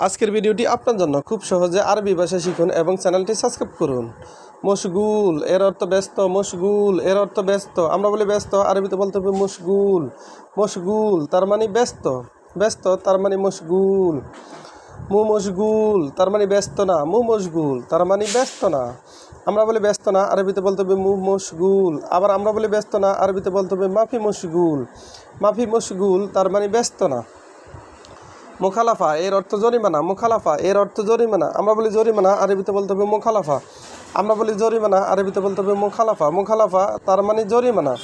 আজকের ভিডিওটি আপনার জন্য। খুব সহজে আরবি ভাষা শিখুন এবং চ্যানেলটি সাবস্ক্রাইব করুন। মশগুল, এর অর্থ ব্যস্ত, মশগুল, এর অর্থ ব্যস্ত। আমরা বলি ব্যস্ত, আরবিতে বলতে হবে মশগুল। মশগুল, তার মানে ব্যস্ত। ব্যস্ত, তার মানে মশগুল। মু মশগুল, তার মানে ব্যস্ত না। মু মশগুল, তার মানে ব্যস্ত না। আমরা বলি ব্যস্ত না, আরবিতে বলতে হবে মু মশগুল। আবার আমরা বলি ব্যস্ত না, আরবিতে বলতে হবে মাফি মশগুল। মাফি মশগুল, তার মানে ব্যস্ত না। মোখালাফা, এর অর্থ জরিমানা, মোখালাফা, এর অর্থ জরিমানা। আমরা বলি জরিমানা, আরবিতে বলতে হবে মোখালাফা। আমরা বলি জরিমানা, আরবিতে বলতে হবে মোখালাফা। মোখালাফা, তার মানে জরিমানা।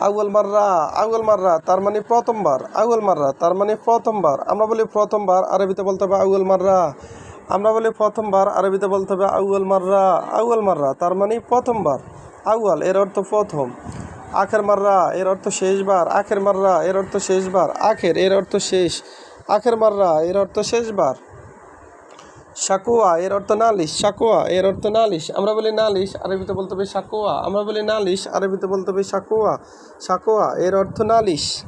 আউয়াল মাররা আউয়াল মাররা, তার মানে প্রথমবার। আউয়াল মাররা, তার মানে প্রথমবার। আমরা বলি প্রথমবার, আরবিতে বলতে হবে আউয়াল মাররা। আমরা বলি প্রথমবার, আরবিতে বলতে হবে আউয়াল মাররা। আউয়াল মাররা, তার মানে প্রথমবার। আউয়াল, এর অর্থ প্রথম। আখের মাররা, এর অর্থ শেষবার। আখের মাররা, এর অর্থ শেষবার। আখের, এর অর্থ শেষ। আখের মাররা, এর অর্থ শেষবার। সাকুয়া এর অর্থ নালিশ। শাকুয়া, এর অর্থ নালিশ। আমরা বলি নালিশ, আরবিতে বলতে হবে শাকুয়া। আমরা বলি নালিশ, আরবিতে বলতে হবে শাকুয়া। শাকুয়া, এর অর্থ নালিশ।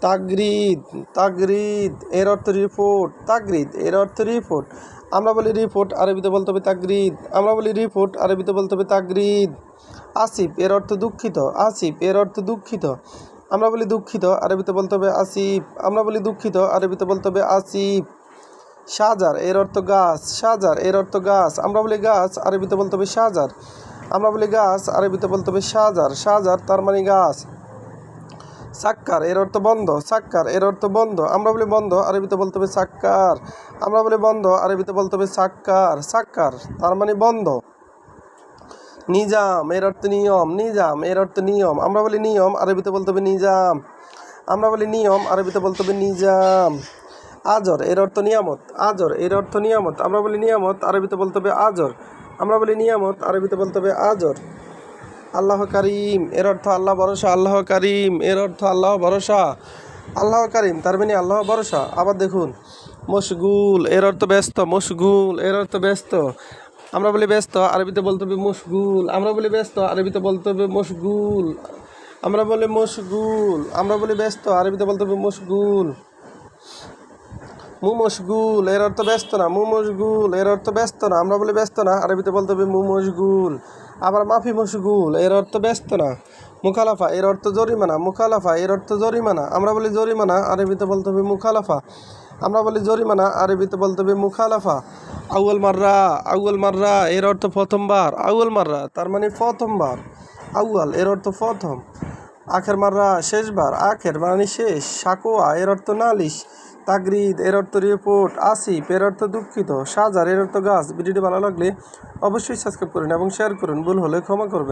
তাগরিদ তাগরিদ এর অর্থ রিপোর্ট। তাগরিদ এর অর্থ রিপোর্ট। আমরা বলি রিপোর্ট, আরবিতে বলতে হবে তাগরিদ আমরা বলি রিপোর্ট, আরবিতে বলতে হবে তাগরিদ আসিফ, এর অর্থ দুঃখিত। আসিফ, এর অর্থ দুঃখিত। আমরা বলি দুঃখিত, আরবিতে বলতে হবে আসিফ। আমরা বলি দুঃখিত, আরবিতে বলতে হবে আসিফ। শাহজার এর অর্থ গাছ। শাহজার এর অর্থ গাছ। আমরা বলি গাছ, আরবিতে বলতে হবে শাহজার আমরা বলি গাছ, আরবিতে বলতে হবে শাহজার শাহজার তার মানে গাছ। সাক্কার, এর অর্থ বন্ধ। সাক্কার, এর অর্থ বন্ধ। আমরা বলি বন্ধ, আরবিতে বলতে হবে সাক্কার। আমরা বলি বন্ধ, আরবিতে বলতে হবে সাক্কার। সাক্কার তার মানে বন্ধ। নিজাম, এর অর্থ নিয়ম, নিজাম, এর অর্থ নিয়ম। আমরা বলি নিয়ম, আরবিতে বলতে হবে নিজাম। আমরা বলি নিয়ম, আরবিতে বলতে হবে নিজাম। আজর, এর অর্থ নিয়ামত। আজর, এর অর্থ নিয়ামত। আমরা বলি নিয়ামত, আরবিতে বলতে হবে আজর। আমরা বলি নিয়ামত, আরবিতে বলতে হবে আজর। আল্লাহ কারিম, এর অর্থ আল্লাহ ভরসা। আল্লাহ কারিম, এর অর্থ আল্লাহ ভরসা। আল্লাহ কারিম, তার মানে আল্লাহ ভরসা। আবার দেখুন, মশগুল, এর অর্থ ব্যস্ত। মশগুল, এর অর্থ ব্যস্ত। আমরা বলি ব্যস্ত, আরবিতে বলতে হবে মশগুল। আমরা বলি ব্যস্ত, আরবিতে বলতে হবে মশগুল। আমরা বলি মশগুল। আমরা বলি ব্যস্ত, আরবিতে বলতে হবে মশগুল। মু মশগুল এর অর্থ ব্যস্ত না মু মশগুল এর অর্থ ব্যস্ত না। আমরা বলি ব্যস্ত না, আরবিতে বলতে হবে মু মশগুল আবার মাফি মশগুল, এর অর্থ ব্যস্ত না। মুখালাফা, এর অর্থ জরিমানা। মুখালাফা, এর অর্থ জরিমানা। আমরা বলি জরিমানা, আরবিতে বলতে হবে মুখালাফা। আমরা বলি জরিমানা আরবিতে বলতে হবে মুখালাফা। আউয়াল মাররা আউয়াল মাররা, এর অর্থ প্রথমবার, আউয়াল মাররা, তার মানে প্রথমবার। আউয়াল, এর অর্থ প্রথম। আখের মাররা, শেষবার। আখের মানে শেষ। সাকোয়া, এর অর্থ নালিশ। তাগরিদ এর অর্থ রিপোর্ট। আসিফ, এর অর্থ দুঃখিত। সাজার, এর অর্থ গাছ। ভিডিওটি ভালো লাগলে অবশ্যই সাবস্ক্রাইব করুন এবং শেয়ার করুন। ভুল হলে ক্ষমা করবেন।